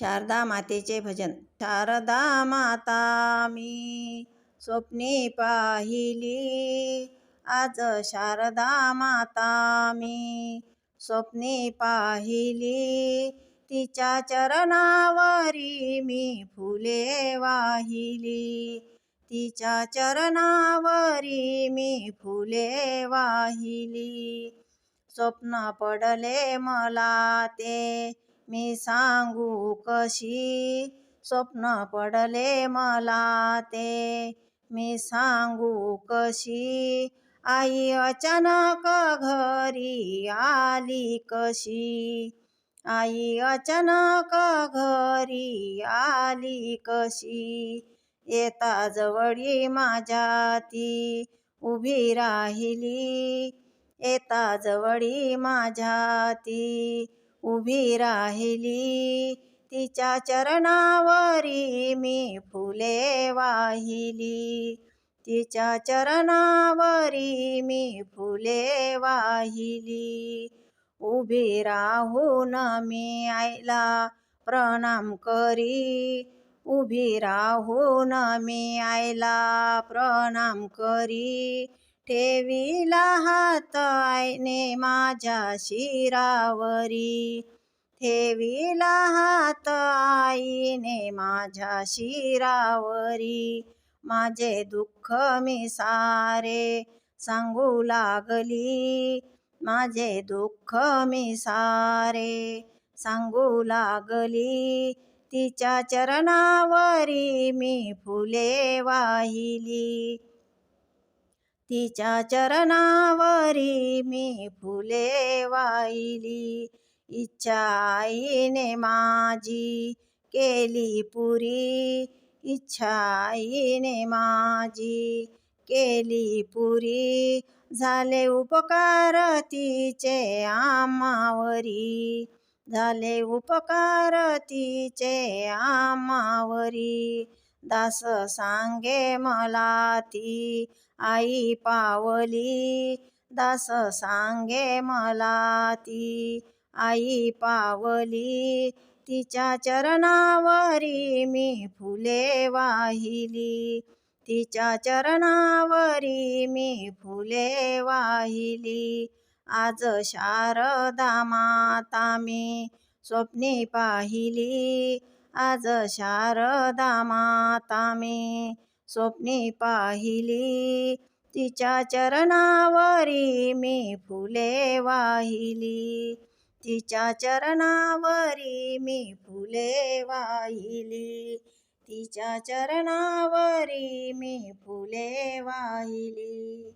शारदा मातेचे भजन. शारदा माता मी स्वप्ने पाहिली. आज शारदा माता मी स्वप्ने पाहिली. तिच्या चरणावरी मी फुले वाहिली. तिच्या चरणावरी मी फुले वाहिली. स्वप्न पडले मला ते मी सांगू कशी? स्वप्न पडले मला ते. मी सांगू कशी? आई अचानक घरी आली कशी? आई अचानक घरी आली कशी? येता जवळी माझ्या ती उभी राहिली. येता जवळी माझ्या ती उभी राहिली. तिच्या चरणावरी मी फुले वाहिली. तिच्या चरणावरी मी फुले वाहिली. उभी राहून मी आईला प्रणाम करी. उभी राहून मी आईला प्रणाम करी. ठेवीला हात आईने माझ्या शिरावरी. ठेवीला हात आईने माझ्या शिरावरी. माझे दुःख मी सारे सांगू लागली. माझे दुःख मी सारे सांगू लागली. तिच्या चरणावरी मी फुले वाहिली. तिच्या चरणावरी मी फुले वाहिली. इच्छा आईने माझी केली पुरी. इच्छा आईने माझी केली पुरी. झाले उपकार तिचे आमावरी झाले उपकार तिचे आमावरी दास सांगे मला ती आई पावली. दास सांगे मला ती आई पावली. तिच्या चरणावरी मी फुले वाहिली. तिच्या चरणावरी मी फुले वाहिली. आज शारदा माता मी स्वप्ने पाहिली. आज शारदा माता मी स्वप्नी पाहिली. तिच्या चरणावरी मी फुले वाहिली. तिच्या चरणावरी मी फुले वाहिली. तिच्या चरणावरी मी फुले वाहिली.